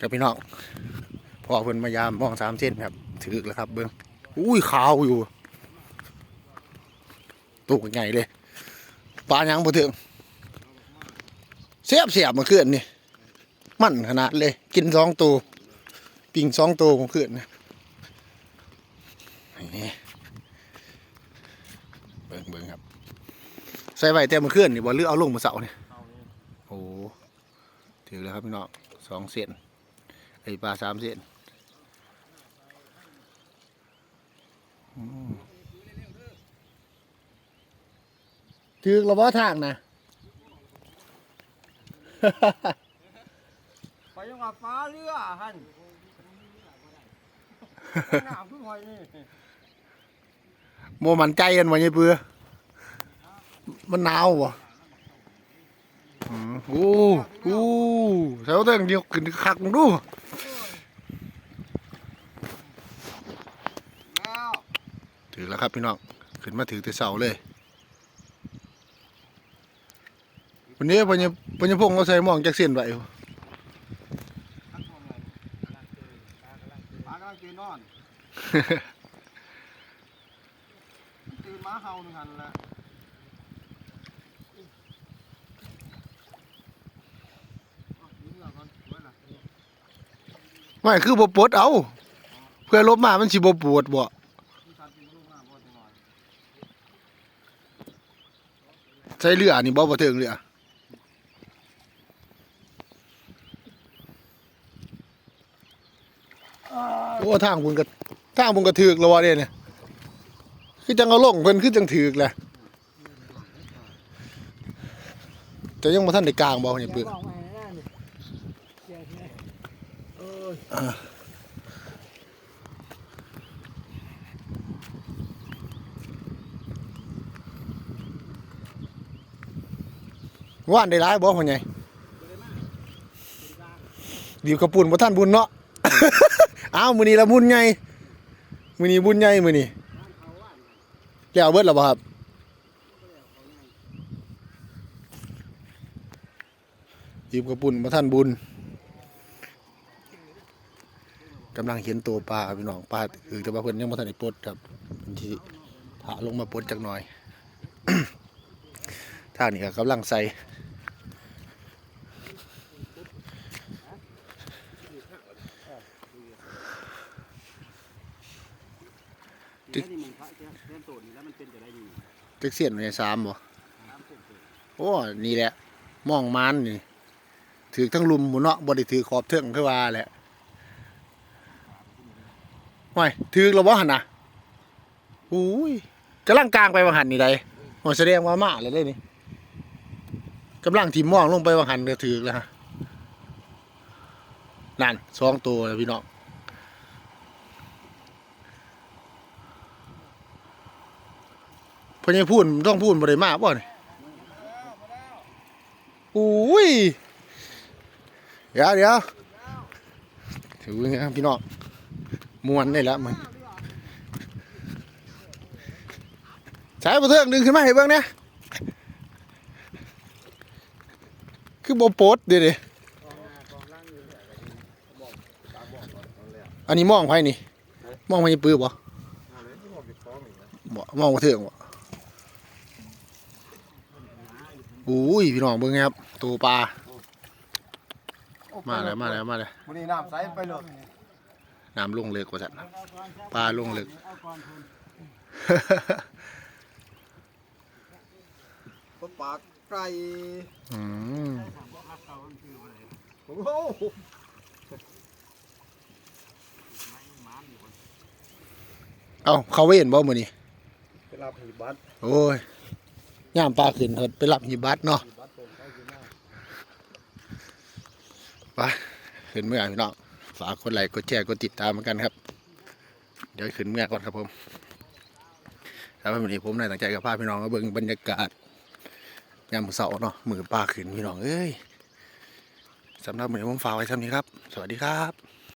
ครับพี่น้องพอเพิ่นมายามมองสามเส้นครับ ถือแล้วครับ เบิ้งอุ้ยขาวอยู่ตุกใหญ่เลยปลายังบ่ถึงเสียบเสียบมาขึ้นนี่มันขนาดเลย กินสองตัวปิ่งสองตัวของขึ้นนะนี่เบิ้งเบิ้งครับ ใส่ไว้แต่มาขึ้นนี่บ่หรือเอาลงมาเสาเนี่ยเอานี่โอ้ถือแล้วครับพี่น้องสองเส้น ไอ้ปลาสามเส้นอืมถือระเบาทางนะ ไปยังว่าฟ้าเรือหันหนาวขึ้นหอยนี่โมมันใจกันวะเนี่ยเปื่อมันหนาวบ่อืม โอ้โอ้เสาเต้งเดียวขึ้นคักมึงดูแล้วถือแล้วครับพี่น้องขึ้นมาถือแต่เสาเลยวันนี้ปัญญาปัญญาพงษ์เราใส่หมองจากเส้นไว้อยู่ทักทวงเลยปลากำลังตื่นนอนตื่นมาเฮาหนึ่งหันแล้วเอาดึงเหงาก่อนไว้ล่ะ ไม่คือบ่ปลดเอา เพื่อลบมามันสิบ่ปวดบ่มีการกินลูกหน้าบ่จังหน่อยใช้เรือนี่บ่บ่ถึงเรือโอ้ทางบุญก็ทางบุญก็ถึกแล้ววะเด้เนี่ยคือจังเอาลงเพิ่นคือจังถึกแหละแต่ยังบ่ทันได้กลางบ่เนี่ยเปลือก เออ ว่านได้หลายบ่พ่อใหญ่ดีกระปุ่นบ่ทันบุญเนาะ อ้าว มื้อนี้ละบุญใหญ่มื้อนี้บุญใหญ่มื้อนี้แล้วเบิดแล้วบ่ครับดีกระปุ่นบ่ทันบุญ กำลังเห็นตัวปลาพี่น้องปลาคือแต่ว่าเพิ่นยังบ่ทันได้ปลดครับเพิ่นสิถาลงมาปลดจักหน่อยทางนี้ก็กำลังใส่ที่นี่มันพระเส้นโตนี่แล้วมันเป็นจะได้อยู่จักเสียนในสามบ่โอ้นี่แหละมองมันนี่ถือทั้งลุมหมุนเนาะบ่ได้ถือขอบเทิงคือว่าแหละ ห้อยถือแล้วบ่หั่นนะอุ้ยกำลังกลางไปว่าหันนี่ใดโอ้แสดงว่ามาเลยเด้นี่กำลังทิ่มมองลงไปว่าหันก็ถือแล้วฮะนั่นสองตัวแล้วพี่น้องพอยังพูดต้องพูดบ่ได้มาบ่นี่อุ้ย เดี๋ยวเดี๋ยวถือนะครับพี่น้อง มวนได้แล้วมันใช้ประเทืองดึงขึ้นมาให้เบิ่งเนี่ยคือบ่โปดเดี๋ยวดิอันนี้มองไผนี่ มองไปปื้อบ่บ่มองประเทืองบ่อุ้ยพี่น้องเบิ่งครับตัวปลามาแล้วมาแล้วมาแล้ววันนี้น้ำใสไปเลย น้ำลงเลิกกว่าสันปลาลงเลิกก็ปากไก่อืมโอ้โหเอ้าเขาเว้นบ่มื้อนี้เวลาผีบัตรโอ้ยย่ามปลาขึ้นเถิดไปรับหิบัตเนาะผีบัตรตรงเขาอยู่หน้าไปขึ้นเมื่อพี่น้อง ฝากกดไลค์กดแชร์กดติดตามเหมือนกันครับ เดี๋ยวขึ้นเมื่อก่อนครับผมแล้ววันนี้ผมนายตั้งใจกับพาพี่น้องมาเบิ่งบรรยากาศยามเสาร์เนาะมือปลาขึ้นพี่น้องเอ้ยสำหรับมื้อนี้ผมฝากไว้เท่านี้ครับ สวัสดีครับ